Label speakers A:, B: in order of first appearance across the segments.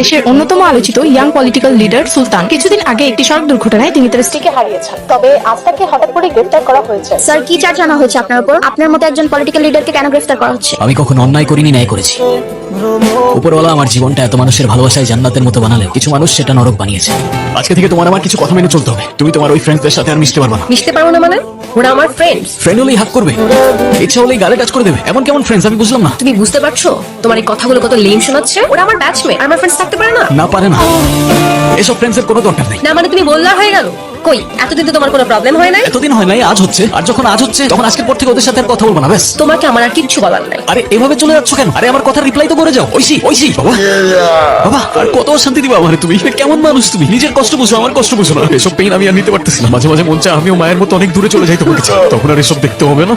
A: দেশের অন্যতম আলোচিত ইয়াং পলিটিক্যাল লিডার সুলতান। কিছুদিন আগে একটি সড়ক দুর্ঘটনায় তিনি তার স্ত্রীকে হারিয়েছেন। তবে আজ তাকে হঠাৎ করে গ্রেফতার করা হয়েছে।
B: স্যার কি চার্জ আনা হয়েছে আপনার উপর? আপনার মতো একজন পলিটিক্যাল লিডারকে কেন গ্রেফতার করা হচ্ছে?
C: আমি কখনো অন্যায় করিনি ন্যায় করেছি। উপরওয়ালা আমার জীবনটা এত মানুষের ভালোবাসায় জান্নাতের মতো বানালেও কিছু মানুষ সেটা নরক বানিয়েছে। আজকে থেকে তোমার আমার কিছু কথা মেনে চলতে হবে। তুমি তোমার ওই ফ্রেন্ডসদের সাথে আর মিশতে পারবে না।
D: মিশতে পারব না মানে? ওরা আমার ফ্রেন্ডস
C: ফ্রেন্ড হলেই হাত করবে। ইচ্ছা হলেই গালে টাচ করে দেবে। এমন কেমন ফ্রেন্ডস আমি বুঝলাম না।
D: তুমি বুঝতে পারছ? তোমার এই কথাগুলো কত লেম শোনাচ্ছে? ওরা আমার ব্যাচমেট আর আমার ফ্রেন্ডস থাকতে পারে না?
C: না পারে না। এসব ফ্রেন্ডসের কোনো দরকার নেই।
D: না মানে তুমি বললা হয়ে গেল? কই? এতদিন তো তোমার কোনো প্রবলেম হয় নাই?
C: এতদিন হয় নাই আজ হচ্ছে। আর যখন আজ হচ্ছে তখন আজকের পর থেকে ওদের সাথে আর কথা বলব না ব্যাস।
D: তোমাকে আমার আর কিচ্ছু বলার নাই।
C: আরে এভাবে চলে যাচ্ছ কেন? আরে আমার কথা রিপ্লাই তো করে যাও। ঐশী ঐশী। বাবা। বাবা আর কত শান্তি দিবা আমারে তুমি। কেমন মানুষ তুমি? নিজের কষ্ট বুঝো আমার কষ্ট বুঝো না। এসব পেইন আমি আর নিতে পারতেছি না। মাঝে মাঝে মন চায় আমিও মায়ের মতো অনেক দূরে চলে যাই তোমাকে তখন আর এসব দেখতে হবে না।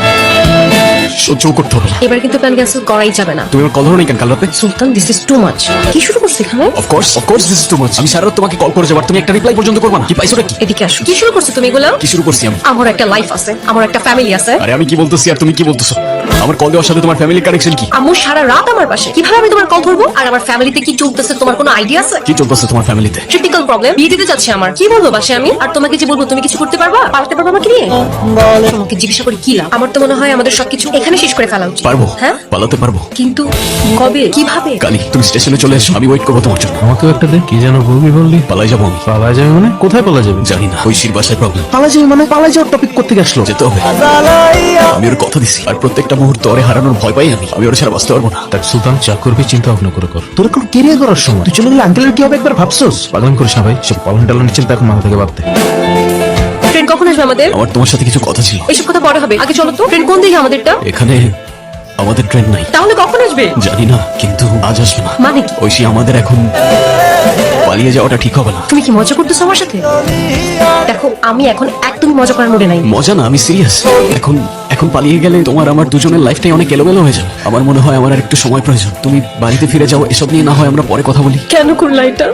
C: সহ্য করতে হবে না।
D: এবার কিন্তু প্ল্যান ক্যান্সেল করাই যাবে না।
C: তুমি আমার কল ধরো নি কেন কাল রাতে
D: Sultan this is too much কি শুরু করছ এখানে?
C: Of course of course this is too much আমি সারা রাত তোমাকে কল করে যাবার তুমি একটা রিপ্লাই পর্যন্ত করবে না। কি পাইছো নাকি?
D: এদিকে আসো। কি শুরু করছ তুমি এগুলো?
C: কি শুরু করছি আমি?
D: আমার একটা লাইফ আছে আমার একটা ফ্যামিলি আছে।
C: আরে আমি কি বলতেছি আর তুমি কি বলতেছো? আমার কল দেওয়ার সাথে তোমার ফ্যামিলি কানেকশন কি?
D: আম্মু সারা রাত আমার পাশে। কীভাবে আমি তোমার কল ধরবো? আর আমার ফ্যামিলিতে কি চলতেছে? তোমার কোনো আইডিয়া আছে?
C: কি চলতেছে তোমার ফ্যামিলিতে
D: ক্রিটিক্যাল প্রবলেম বিয়ে দিতে যাচ্ছে আমার। কি বলব বাসে আমি? আর তোমাকে যে বলব তুমি কিছু করতে পারবা? পাল্টাতে পারবা আমাকে নিয়ে? তোমাকে জিজ্ঞাসা করি কি লাভ? আমার তো মনে হয় আমাদের সবকিছু এখানে শেষ করে ফেলা উচিত।
C: পারব।
D: হ্যাঁ?
C: পালাতে পারব।
D: কিন্তু কবে? কীভাবে?
C: কালি তুমি স্টেশনে চলে এসো আমি ওয়েট করব তোমার জন্য।
E: আমাকেও একটা দে কি যেন বলবি বললি?
C: পালাই যাব আমি।
E: পালা যাবে মানে? কোথায় পালা যাবে?
C: জানি না ঐশীর বাসায় প্রবলেম
E: পালা যাবে মানে? পালা যাওয়ার টপিক করতে আসলো?
C: যেতে হবে। আমি ওর কথা দিছি আর প্রত্যেকটা মুহূর্ত ওরে হারানোর ভয় পাই আমি। আমি ওর ছাড়া বাঁচতে পারব না।
E: দেখ সুলতান যা করবি চিন্তা ভাবনা করে কর। তোর এখন কেরিয়ার করার সময়? তুই চলে গেলে আঙ্কেলের কি হবে একবার ভাবছোস? পাগলাম করিস না ভাই সব পালন টালনের চিন্তা এখন মাথা থেকে ভাবতে
D: ট্রেন কখন আসবে আমাদের?
C: আমার তোমার সাথে কিছু কথা ছিল।
D: এসব কথা পরে হবে। আগে চলো তো। ট্রেন কোন দিকে আমাদেরটা?
C: এখানে আমাদের ট্রেন নাই।
D: তাহলে কখন আসবে?
C: জানি না কিন্তু আজ আসবে না।
D: মানে কি?
C: ঐশী আমাদের এখন পালিয়ে যাওয়াটা ঠিক হবে না।
D: তুমি কি মজা করতেছো আমার সাথে? দেখো আমি এখন একদমই মজা করার মুডে নাই।
C: মজা না আমি সিরিয়াস এখন এখন পালিয়ে গেলে তোমার আমার দুজনের লাইফটাই অনেক এলোমেলো হয়ে যাবে। আমার মনে হয় আমার আর একটু সময় প্রয়োজন। তুমি বাড়িতে ফিরে যাও এসব নিয়ে না হয় আমরা পরে কথা বলি।
D: কেন করলা এটা?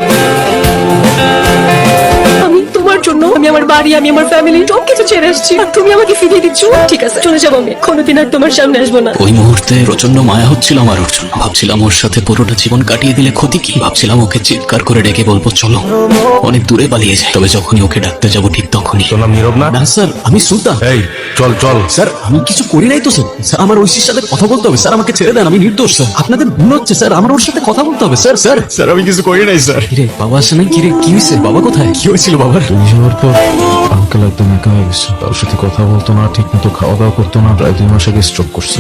D: আমি তোমার জন্য আমি আমার বাড়ি আমি আমার ফ্যামিলি সব কিছু ছেড়ে এসেছি। আর তুমি আমাকে ফিরিয়ে দিচ্ছ? ঠিক আছে চলে যাব আমি। কোনোদিন আর তোমার সামনে আসব না।
C: ওই মুহূর্তে প্রচণ্ড মায়া হচ্ছিল আমার ওর জন্য ভাবছিলাম ওর সাথে পুরোটা জীবন কাটিয়ে দিলে ক্ষতি কি? ভাবছিলাম ওকে চিৎকার করে ডেকে বলব চলো অনেক দূরে পালিয়ে যায় তবে যখনই ওকে ডাকতে যাব ঠিক তখনই।
E: তোর নাম নীরব না।
C: না স্যার আমি সুলতান
E: এই চল চল।
C: স্যার আমি কিছু করি নাই তো স্যার। স্যার আমার ঐশীর সাথে কথা বলতে হবে। স্যার আমাকে ছেড়ে দেন আমি নির্দোষ স্যার। আপনাদের ভুল হচ্ছে স্যার। আমার ওর সাথে কথা বলতে হবে স্যার স্যার। স্যার আমি কিছু করি নাই স্যার। কিরে বাবা আসে নাই? কিরে কি হয়েছে বাবা কোথায়? কি হয়েছিল বাবার
E: তুমি যাওয়ার পর আঙ্কেল একদম একা হয়ে গেছে। কারোর সাথে কথা বলতো না ঠিক মতো খাওয়া দাওয়া করতো না। প্রায় দুই মাস আগে স্ট্রোক করছে।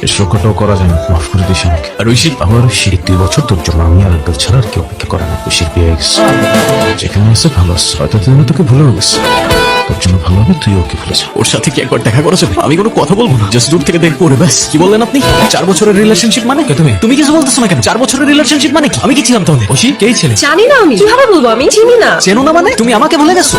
E: শেষ রক্ষাটাও করা যায় না। মাফ করে দিস আমাকে।
C: আর ঐশী
E: আমার শীত দুই বছর তোর জন্য আমি আর আঙ্কেল ছাড়া আর কি অপেক্ষা করে না বেশির বিয়ে হয়ে গেছে। যেখানে আছে ভালো আছে। হয়তো তুমি তোকে ভুলেও গেছে। তোর জন্য ভালো হবে তুই ওকে ভুলে যা
C: ওর সাথে কি একবার দেখা করেছ? আমি কোনো কথা বলব না। জাস্ট দূর থেকে দেখব ওরে ব্যাস। কি বললেন আপনি? চার বছরের রিলেশনশিপ মানে? কি তুমি? তুমি কিছু বলতেছো না কেন? চার বছরের রিলেশনশিপ মানে কি? আমি কি ছিলাম তাহলে? ঐশী কে ছেলে?
D: জানি না আমি। কীভাবে বলব? আমি চিনি না।
C: চেনো না মানে? তুমি আমাকে ভুলে গেছো?